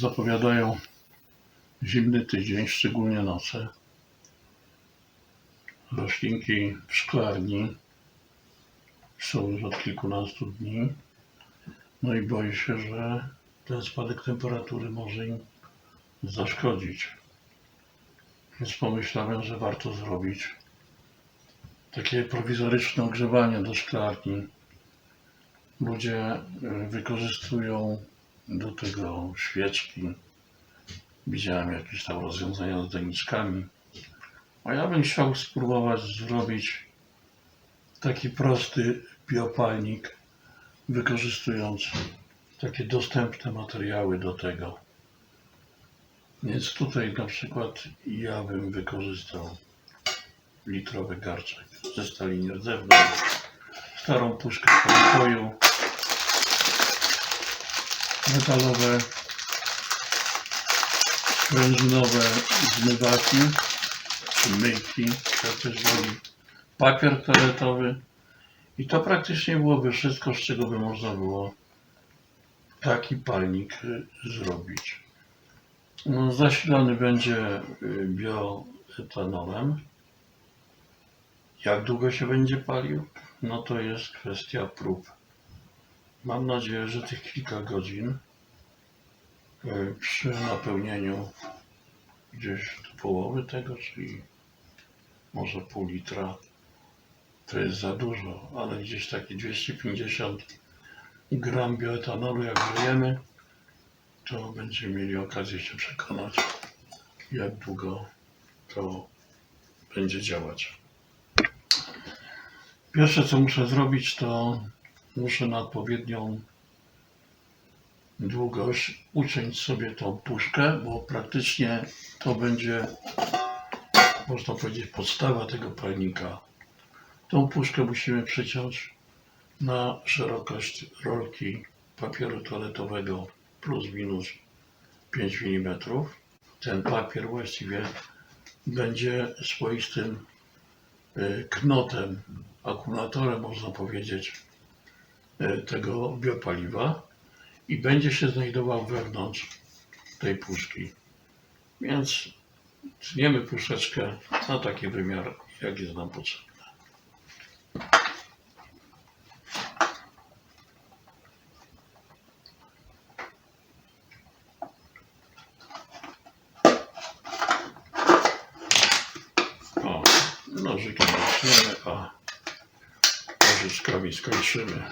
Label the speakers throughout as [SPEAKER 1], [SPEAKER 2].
[SPEAKER 1] zapowiadają zimny tydzień, szczególnie noce. Roślinki w szklarni są już od kilkunastu dni. No i boję się, że ten spadek temperatury może im zaszkodzić. Więc pomyślałem, że warto zrobić takie prowizoryczne ogrzewanie do szklarni. Ludzie y, wykorzystują do tego świeczki. Widziałem jakieś tam rozwiązania z doniczkami. A ja bym chciał spróbować zrobić taki prosty biopalnik, wykorzystując takie dostępne materiały do tego. Więc tutaj na przykład ja bym wykorzystał litrowy garczek ze stali nierdzewnej, starą puszkę w pokoju, metalowe, sprężynowe zmywaki, czy myjki, jak ktoś woli, papier toaletowy i to praktycznie byłoby wszystko, z czego by można było taki palnik zrobić. No, zasilany będzie y, bioetanolem. Jak długo się będzie palił? No to jest kwestia prób. Mam nadzieję, że tych kilka godzin y, przy napełnieniu gdzieś do połowy tego, czyli może pół litra, to jest za dużo, ale gdzieś takie 250 gram bioetanolu jak wlejemy, to będziemy mieli okazję się przekonać, jak długo to będzie działać. Pierwsze, co muszę zrobić, to muszę na odpowiednią długość uciąć sobie tą puszkę, bo praktycznie to będzie, można powiedzieć, podstawa tego palnika. Tą puszkę musimy przyciąć na szerokość rolki papieru toaletowego plus minus 5 mm. Ten papier właściwie będzie swoistym y, knotem, akumulatorem można powiedzieć tego biopaliwa i będzie się znajdował wewnątrz tej puszki. Więc tniemy puszeczkę na taki wymiar, jak jest nam potrzebny. Nożykiem zaczniemy, a nożyczkami skończymy.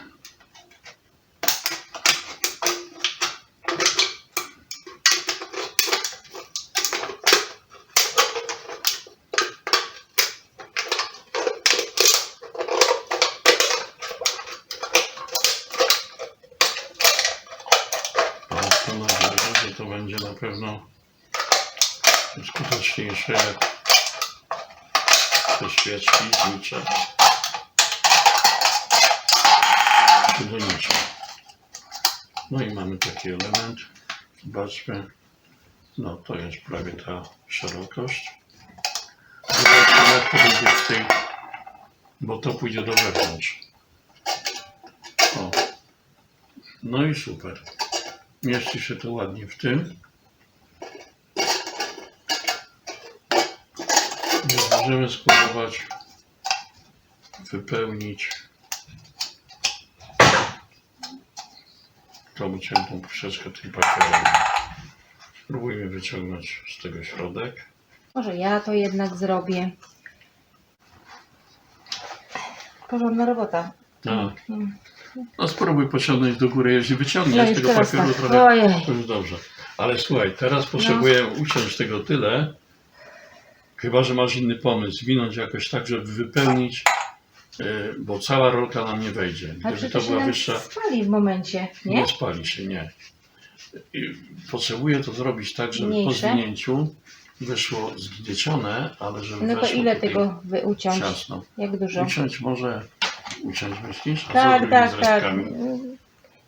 [SPEAKER 1] Mam to nadzieję, że to będzie na pewno skuteczniejsze jak te świeczki znicze. No i mamy taki element. Zobaczmy. No to jest prawie ta szerokość. Zobaczmy jak to będzie w tej, bo to pójdzie do wewnątrz. O. No i super. Mieści się to ładnie w tym. Więc możemy spróbować wypełnić tą uciętą puszeczkę tym papierem. Spróbujmy wyciągnąć z tego środek.
[SPEAKER 2] Może ja to jednak zrobię. Porządna robota.
[SPEAKER 1] Tak.
[SPEAKER 2] Mm.
[SPEAKER 1] No spróbuj pociągnąć do góry, jeśli
[SPEAKER 2] No
[SPEAKER 1] wyciągniesz
[SPEAKER 2] już
[SPEAKER 1] tego
[SPEAKER 2] teraz
[SPEAKER 1] papieru
[SPEAKER 2] tak.
[SPEAKER 1] trochę,
[SPEAKER 2] Ojej.
[SPEAKER 1] to już dobrze. Ale słuchaj, teraz potrzebuję uciąć tego tyle, chyba, że masz inny pomysł, winąć jakoś tak, żeby wypełnić, yy, bo cała rolka nam nie wejdzie.
[SPEAKER 2] A
[SPEAKER 1] Gdyby to
[SPEAKER 2] przecież
[SPEAKER 1] była
[SPEAKER 2] się
[SPEAKER 1] wyższa,
[SPEAKER 2] spali w momencie, nie?
[SPEAKER 1] nie spali się, nie. I potrzebuję to zrobić tak, żeby po
[SPEAKER 2] Mniejsze?
[SPEAKER 1] zwinięciu wyszło zgniecione, ale żeby
[SPEAKER 2] No to
[SPEAKER 1] weszło
[SPEAKER 2] ile
[SPEAKER 1] tutaj
[SPEAKER 2] tego wy- uciąć?
[SPEAKER 1] ciasno.
[SPEAKER 2] Jak dużo?
[SPEAKER 1] Uciąć może, uciąć myślisz? A co
[SPEAKER 2] Tak,
[SPEAKER 1] zrobimy
[SPEAKER 2] tak,
[SPEAKER 1] z
[SPEAKER 2] tak.
[SPEAKER 1] resztkami?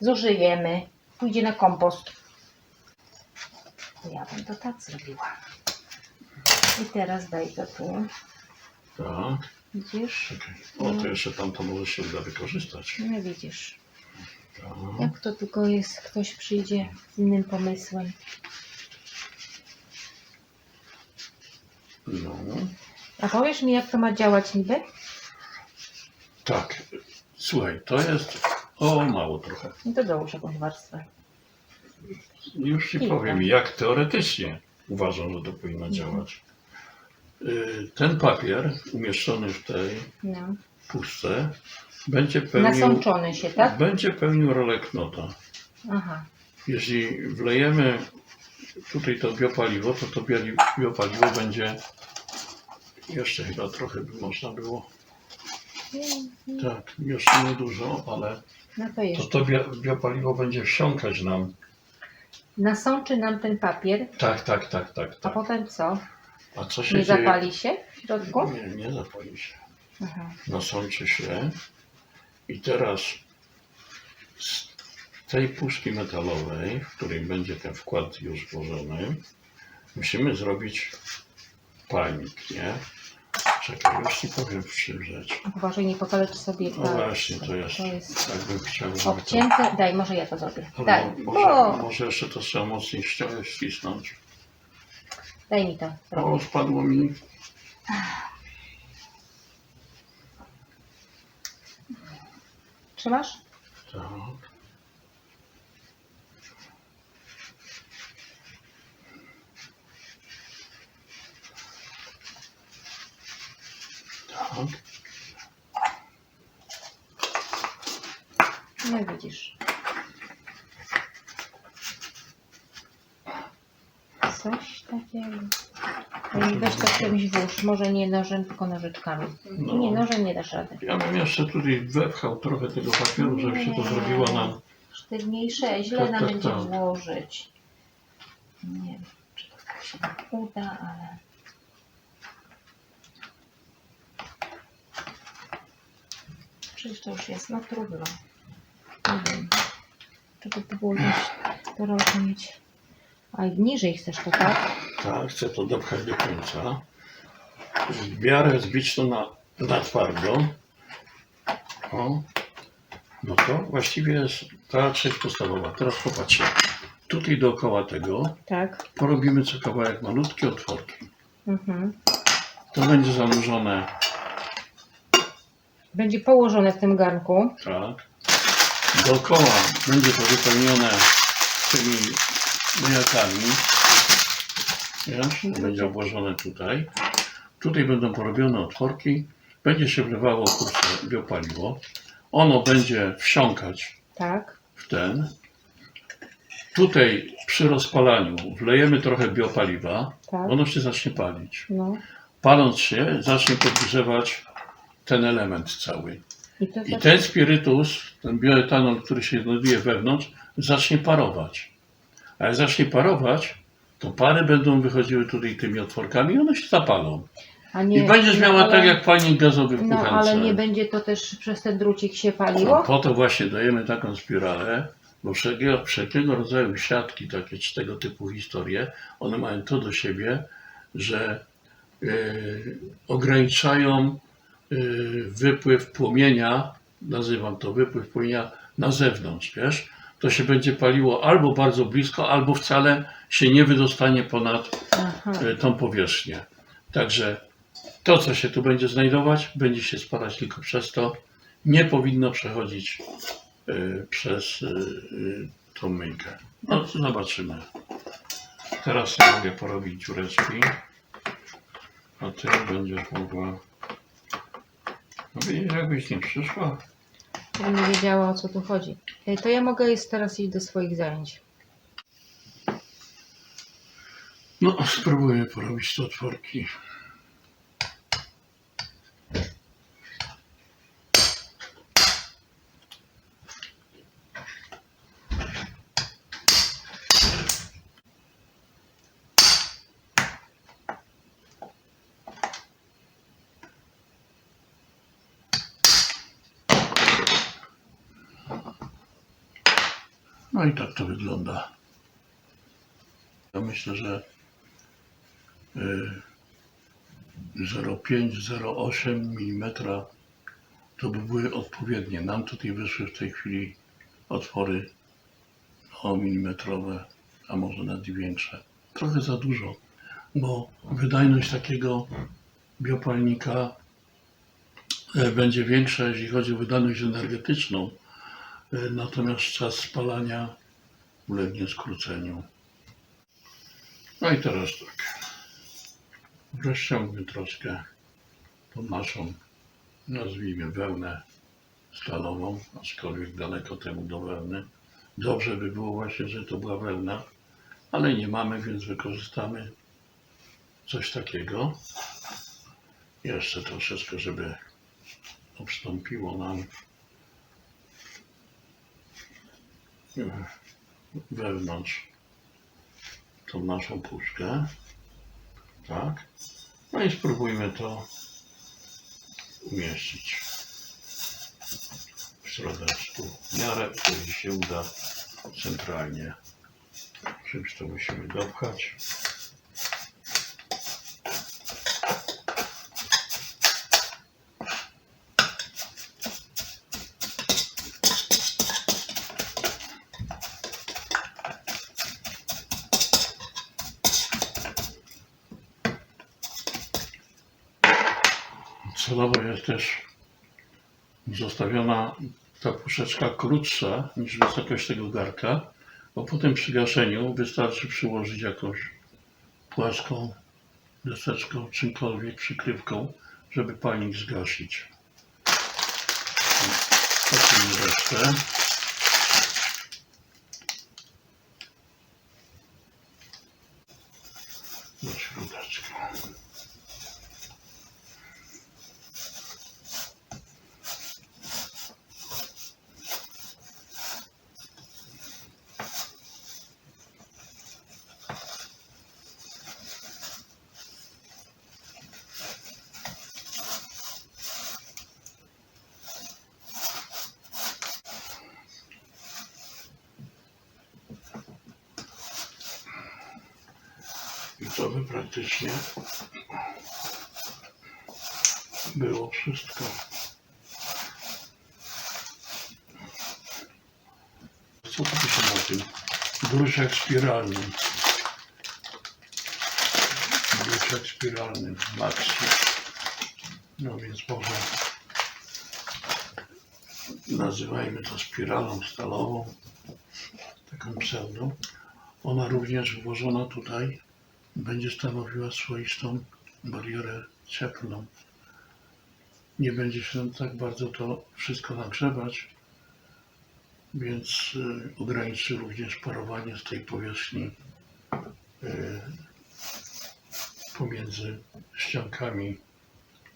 [SPEAKER 2] Zużyjemy. Pójdzie na kompost. Ja bym to tak zrobiła. I teraz daj to tu.
[SPEAKER 1] Tak.
[SPEAKER 2] Widzisz?
[SPEAKER 1] Czekaj. O, to jeszcze tam to może się uda wykorzystać.
[SPEAKER 2] No widzisz.
[SPEAKER 1] Tak.
[SPEAKER 2] Jak to tylko jest, ktoś przyjdzie z innym pomysłem.
[SPEAKER 1] No,
[SPEAKER 2] A powiesz mi, jak to ma działać niby?
[SPEAKER 1] tak. Słuchaj, to jest. O, mało trochę.
[SPEAKER 2] No to dołóż jakąś warstwę.
[SPEAKER 1] Już ci
[SPEAKER 2] Kilka.
[SPEAKER 1] powiem, jak teoretycznie uważam, że to powinno działać. Y, Ten papier umieszczony w tej
[SPEAKER 2] No.
[SPEAKER 1] puszce będzie pełnił,
[SPEAKER 2] Nasączony się, tak?
[SPEAKER 1] będzie pełnił rolę knota.
[SPEAKER 2] Aha.
[SPEAKER 1] Jeśli wlejemy tutaj to biopaliwo, to to biopaliwo będzie jeszcze chyba trochę by można było. Tak, jeszcze nie dużo, ale
[SPEAKER 2] No to
[SPEAKER 1] to to bio- biopaliwo będzie wsiąkać nam.
[SPEAKER 2] Nasączy nam ten papier,
[SPEAKER 1] Tak, tak, tak, tak,
[SPEAKER 2] a
[SPEAKER 1] tak.
[SPEAKER 2] potem co?
[SPEAKER 1] A co się
[SPEAKER 2] Nie
[SPEAKER 1] dzieje?
[SPEAKER 2] zapali się w środku?
[SPEAKER 1] Nie, nie zapali się.
[SPEAKER 2] Aha.
[SPEAKER 1] Nasączy się i teraz z tej puszki metalowej, w której będzie ten wkład już włożony, musimy zrobić palnik, nie? Czekaj, już ci powiem w czym rzecz.
[SPEAKER 2] Uważaj, nie pokalecz sobie
[SPEAKER 1] No
[SPEAKER 2] palca.
[SPEAKER 1] właśnie, to jest,
[SPEAKER 2] To jest
[SPEAKER 1] tak bym chciał, żeby to...
[SPEAKER 2] obcięte. Daj, może ja to zrobię. Daj,
[SPEAKER 1] może,
[SPEAKER 2] bo...
[SPEAKER 1] może jeszcze to trzeba mocniej ści- ścisnąć.
[SPEAKER 2] Daj mi to.
[SPEAKER 1] O, spadło mi.
[SPEAKER 2] Trzymasz?
[SPEAKER 1] Tak. Tak.
[SPEAKER 2] No widzisz. Coś takiego. Weź to czymś włóż, może nie nożem, tylko nożyczkami.
[SPEAKER 1] No.
[SPEAKER 2] Nie, nożem nie dasz rady.
[SPEAKER 1] Ja bym jeszcze tutaj wepchał trochę tego papieru, żeby się to zrobiło nam.
[SPEAKER 2] Sztywniejsze, źle
[SPEAKER 1] Tak,
[SPEAKER 2] nam
[SPEAKER 1] tak,
[SPEAKER 2] będzie
[SPEAKER 1] tak.
[SPEAKER 2] włożyć. Nie wiem, czy to tak się uda, ale... Przecież to już jest, no trudno. Nie wiem. Czego to było gdzieś to rolkę mieć. A i niżej chcesz to, tak?
[SPEAKER 1] Tak, chcę to dopchać do końca. W miarę zbić to na, na twardo. O. No to właściwie jest ta część podstawowa. Teraz popatrzcie. Tutaj dookoła tego
[SPEAKER 2] Tak.
[SPEAKER 1] porobimy co kawałek malutkie otworki.
[SPEAKER 2] Mhm.
[SPEAKER 1] To będzie zanurzone
[SPEAKER 2] Będzie położone w tym garnku.
[SPEAKER 1] tak. Dookoła będzie to wypełnione tymi Wiesz, to będzie obłożone tutaj. Tutaj będą porobione otworki. Będzie się wlewało kurczę biopaliwo. Ono będzie wsiąkać
[SPEAKER 2] Tak.
[SPEAKER 1] w ten. Tutaj przy rozpalaniu wlejemy trochę biopaliwa.
[SPEAKER 2] Tak.
[SPEAKER 1] Ono się zacznie palić.
[SPEAKER 2] No.
[SPEAKER 1] Paląc się, zacznie podgrzewać ten element cały.
[SPEAKER 2] I
[SPEAKER 1] I ten spirytus, ten bioetanol, który się znajduje wewnątrz, zacznie parować. A jak zacznie parować, to pary będą wychodziły tutaj tymi otworkami i one się zapalą.
[SPEAKER 2] Nie,
[SPEAKER 1] I będziesz
[SPEAKER 2] no,
[SPEAKER 1] miała
[SPEAKER 2] ale-
[SPEAKER 1] tak jak palnik gazowy w
[SPEAKER 2] No
[SPEAKER 1] kuchence.
[SPEAKER 2] ale nie będzie to też przez ten drucik się
[SPEAKER 1] No,
[SPEAKER 2] paliło?
[SPEAKER 1] po to właśnie dajemy taką spiralę, bo wszelkiego, wszelkiego rodzaju siatki, takie czy tego typu historie, one mają to do siebie, że yy, ograniczają yy, wypływ płomienia, nazywam to wypływ płomienia na zewnątrz, wiesz? To się będzie paliło albo bardzo blisko, albo wcale się nie wydostanie ponad
[SPEAKER 2] Aha.
[SPEAKER 1] e, tą powierzchnię. Także to, co się tu będzie znajdować, będzie się spalać tylko przez to. Nie powinno przechodzić e, przez e, tą myjkę. No, zobaczymy. Teraz sobie mogę porobić dziureczki, a ty będziesz mogła. No jakbyś nie przyszła.
[SPEAKER 2] Nie wiedziała o co tu chodzi. E, To ja mogę teraz iść do swoich zajęć.
[SPEAKER 1] No, spróbuję porobić te otworki. No i tak to wygląda. Ja myślę, że y, 0,5-0,8 mm to by były odpowiednie. Nam tutaj wyszły w tej chwili otwory o milimetrowe, a może nawet większe. Trochę za dużo, bo wydajność takiego biopalnika e, będzie większa, jeśli chodzi o wydajność energetyczną, e, natomiast czas spalania ulegnie skróceniu. No i teraz tak. Rozciągmy troszkę tą naszą, nazwijmy wełnę stalową, aczkolwiek daleko temu do wełny. Dobrze by było właśnie, że to była wełna, ale nie mamy, więc wykorzystamy coś takiego. Jeszcze troszeczkę, żeby obstąpiło nam wewnątrz tą naszą puszkę. Tak. No i spróbujmy to umieścić w środeczku. W miarę, jeżeli się uda centralnie. Czymś to musimy dopchać. Celowo jest też zostawiona ta puszeczka krótsza niż wysokość tego garka, bo po tym przygaszeniu wystarczy przyłożyć jakąś płaską deseczką, czymkolwiek, przykrywką, żeby palnik zgasić. Poczymy resztę. By praktycznie było wszystko. Co tu pisze na tym? Grusiak spiralny. Grusiak spiralny. Maxi. No więc może nazywajmy to spiralą stalową. Taką pseudą. Ona również włożona tutaj będzie stanowiła swoistą barierę cieplną. Nie będzie się tak bardzo to wszystko nagrzewać, więc y, ograniczy również parowanie z tej powierzchni y, pomiędzy ściankami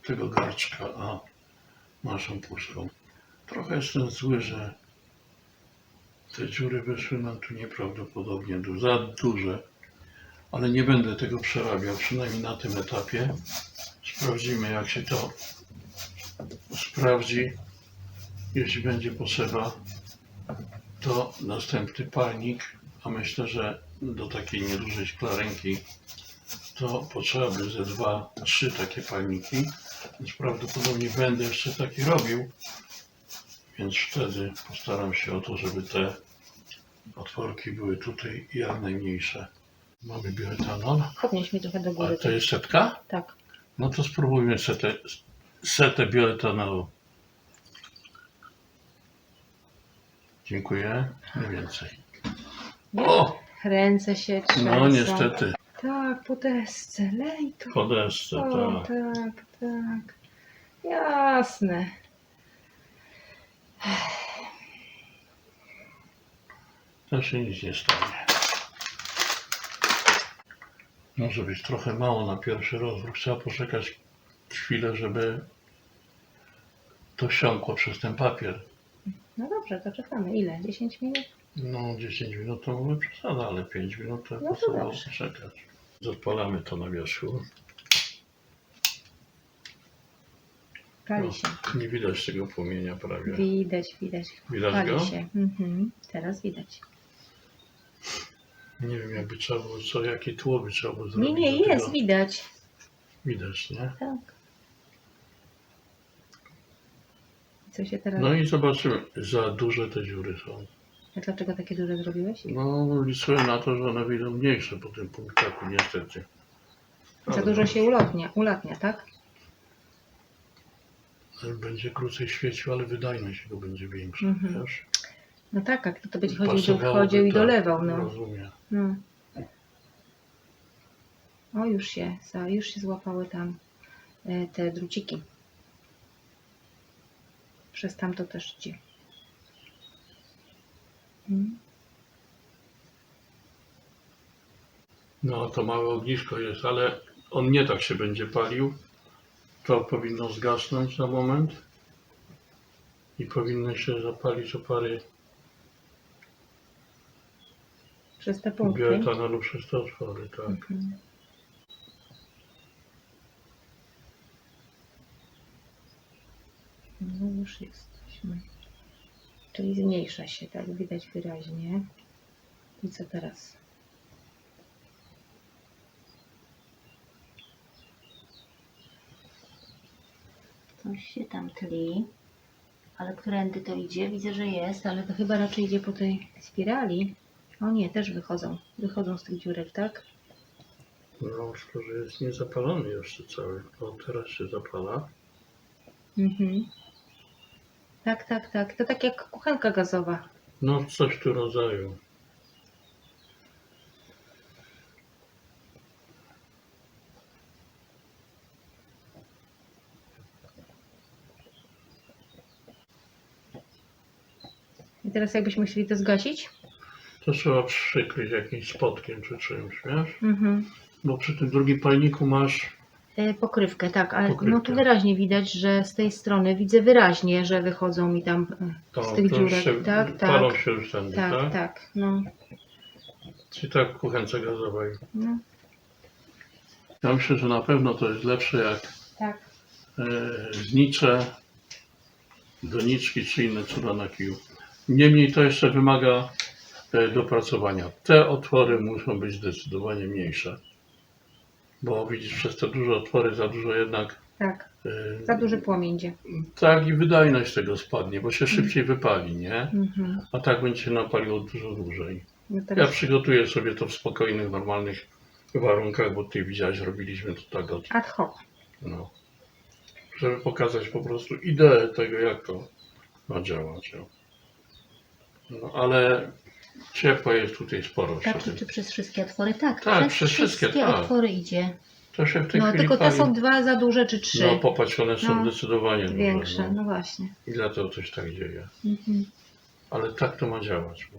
[SPEAKER 1] tego garczka a naszą puszką. Trochę jestem zły, że te dziury wyszły nam tu nieprawdopodobnie za duże ale nie będę tego przerabiał, przynajmniej na tym etapie. Sprawdzimy, jak się to sprawdzi. Jeśli będzie potrzeba, to następny palnik, a myślę, że do takiej niedużej szklarenki to potrzeba by ze dwa, trzy takie palniki, więc prawdopodobnie będę jeszcze taki robił, więc wtedy postaram się o to, żeby te otworki były tutaj jak najmniejsze. Mamy bioetanol.
[SPEAKER 2] Podnieś mi trochę do
[SPEAKER 1] A
[SPEAKER 2] góry.
[SPEAKER 1] to jest setka?
[SPEAKER 2] Tak.
[SPEAKER 1] No to spróbujmy setę, setę bioetanolu. Dziękuję. Nie więcej. O!
[SPEAKER 2] Ręce się trzęsą.
[SPEAKER 1] No niestety.
[SPEAKER 2] Tak, po desce. Lej to.
[SPEAKER 1] Po desce,
[SPEAKER 2] O,
[SPEAKER 1] tak.
[SPEAKER 2] tak, tak. Jasne.
[SPEAKER 1] To się nic nie stanie. Może być trochę mało na pierwszy rozruch. Trzeba poczekać chwilę, żeby to siąkło przez ten papier.
[SPEAKER 2] No dobrze, to czekamy. Ile? 10 minut?
[SPEAKER 1] No 10 minut to może przesada, ale 5 minut to
[SPEAKER 2] No dobrze.
[SPEAKER 1] poczekać. Zapalamy to na wierzchu.
[SPEAKER 2] Pali
[SPEAKER 1] No,
[SPEAKER 2] się.
[SPEAKER 1] nie widać tego płomienia prawie.
[SPEAKER 2] Widać, widać.
[SPEAKER 1] Widać
[SPEAKER 2] Pali
[SPEAKER 1] go?
[SPEAKER 2] się. Mhm. Teraz widać.
[SPEAKER 1] Nie wiem, jakby trzeba było, co, jakie tło by trzeba było
[SPEAKER 2] Nie,
[SPEAKER 1] zrobić.
[SPEAKER 2] nie,
[SPEAKER 1] do tego.
[SPEAKER 2] jest, widać.
[SPEAKER 1] Widać, nie?
[SPEAKER 2] Tak. Co się teraz...
[SPEAKER 1] No i zobaczymy. Za duże te dziury są.
[SPEAKER 2] A dlaczego takie duże zrobiłeś?
[SPEAKER 1] No, liczyłem na to, że one wyjdą mniejsze po tym punktaku, niestety.
[SPEAKER 2] Za
[SPEAKER 1] Ale
[SPEAKER 2] dużo się ulatnia, ulatnia, tak?
[SPEAKER 1] Będzie krócej świecił, ale wydajność jego będzie większa,
[SPEAKER 2] Mhm.
[SPEAKER 1] wiesz?
[SPEAKER 2] No tak, jak to będzie chodził, to wchodził i
[SPEAKER 1] tak,
[SPEAKER 2] dolewał, no.
[SPEAKER 1] Rozumiem.
[SPEAKER 2] no. O, już się, już się złapały tam e, te druciki. Przez tamto też idzie. Mm.
[SPEAKER 1] No, to małe ognisko jest, ale on nie tak się będzie palił. To powinno zgasnąć na moment. I powinno się zapalić opary
[SPEAKER 2] Przez te punkty.
[SPEAKER 1] bioetanolu przez te otwory, tak.
[SPEAKER 2] Mhm. No już jesteśmy. Czyli zmniejsza się, tak widać wyraźnie. I co teraz?
[SPEAKER 3] Coś się tam tli. Ale którędy to idzie? Widzę, że jest, ale
[SPEAKER 2] To chyba raczej idzie po tej spirali. O nie, też wychodzą. Wychodzą z tych dziurek, tak?
[SPEAKER 1] No, tylko, że jest niezapalony jeszcze cały. O, teraz się zapala.
[SPEAKER 2] Mhm. Tak, tak, tak. To tak jak kuchenka gazowa.
[SPEAKER 1] No, coś tu rodzaju.
[SPEAKER 2] I teraz jakbyśmy chcieli to zgasić?
[SPEAKER 1] To trzeba przykryć jakimś spotkiem czy czymś, wiesz?
[SPEAKER 2] Mhm.
[SPEAKER 1] Bo przy tym drugim palniku masz
[SPEAKER 2] E, Pokrywkę, tak, ale
[SPEAKER 1] Pokrywkę.
[SPEAKER 2] no tu wyraźnie widać, że z tej strony widzę wyraźnie, że wychodzą mi tam e,
[SPEAKER 1] to,
[SPEAKER 2] z tych dziurek.
[SPEAKER 1] się,
[SPEAKER 2] tak, tak,
[SPEAKER 1] się już tędy,
[SPEAKER 2] tak,
[SPEAKER 1] tak?
[SPEAKER 2] tak, no,
[SPEAKER 1] Czyli tak w kuchence gazowej.
[SPEAKER 2] no,
[SPEAKER 1] Ja myślę, że na pewno to jest lepsze jak
[SPEAKER 2] tak.
[SPEAKER 1] e, znicze, doniczki czy inne cuda na kiju. Niemniej to jeszcze wymaga dopracowania. Te otwory muszą być zdecydowanie mniejsze. Bo widzisz, przez te duże otwory za dużo jednak.
[SPEAKER 2] Tak,
[SPEAKER 1] e,
[SPEAKER 2] za duży płomień idzie.
[SPEAKER 1] Tak, i wydajność tego spadnie, bo się szybciej wypali, nie?
[SPEAKER 2] Mhm.
[SPEAKER 1] A tak będzie się napaliło dużo dłużej.
[SPEAKER 2] No
[SPEAKER 1] Ja
[SPEAKER 2] teraz
[SPEAKER 1] przygotuję sobie to w spokojnych, normalnych warunkach, bo ty widziałeś, robiliśmy to tak od
[SPEAKER 2] ad hoc.
[SPEAKER 1] No. Żeby pokazać po prostu ideę tego, jak to ma działać. No ale ciepła jest tutaj sporo.
[SPEAKER 3] tak,
[SPEAKER 1] tym.
[SPEAKER 3] czy przez wszystkie otwory? Tak,
[SPEAKER 1] Tak,
[SPEAKER 3] przez, wszystkie,
[SPEAKER 1] tak.
[SPEAKER 3] otwory idzie.
[SPEAKER 1] To się w tej
[SPEAKER 2] No
[SPEAKER 1] chwili
[SPEAKER 2] tylko te
[SPEAKER 1] pali.
[SPEAKER 2] są dwa za duże czy trzy
[SPEAKER 1] No popatrz, one są
[SPEAKER 2] No,
[SPEAKER 1] zdecydowanie duże,
[SPEAKER 2] większe,
[SPEAKER 1] No.
[SPEAKER 2] no właśnie.
[SPEAKER 1] I dlatego coś tak dzieje.
[SPEAKER 2] Mhm.
[SPEAKER 1] Ale tak to ma działać po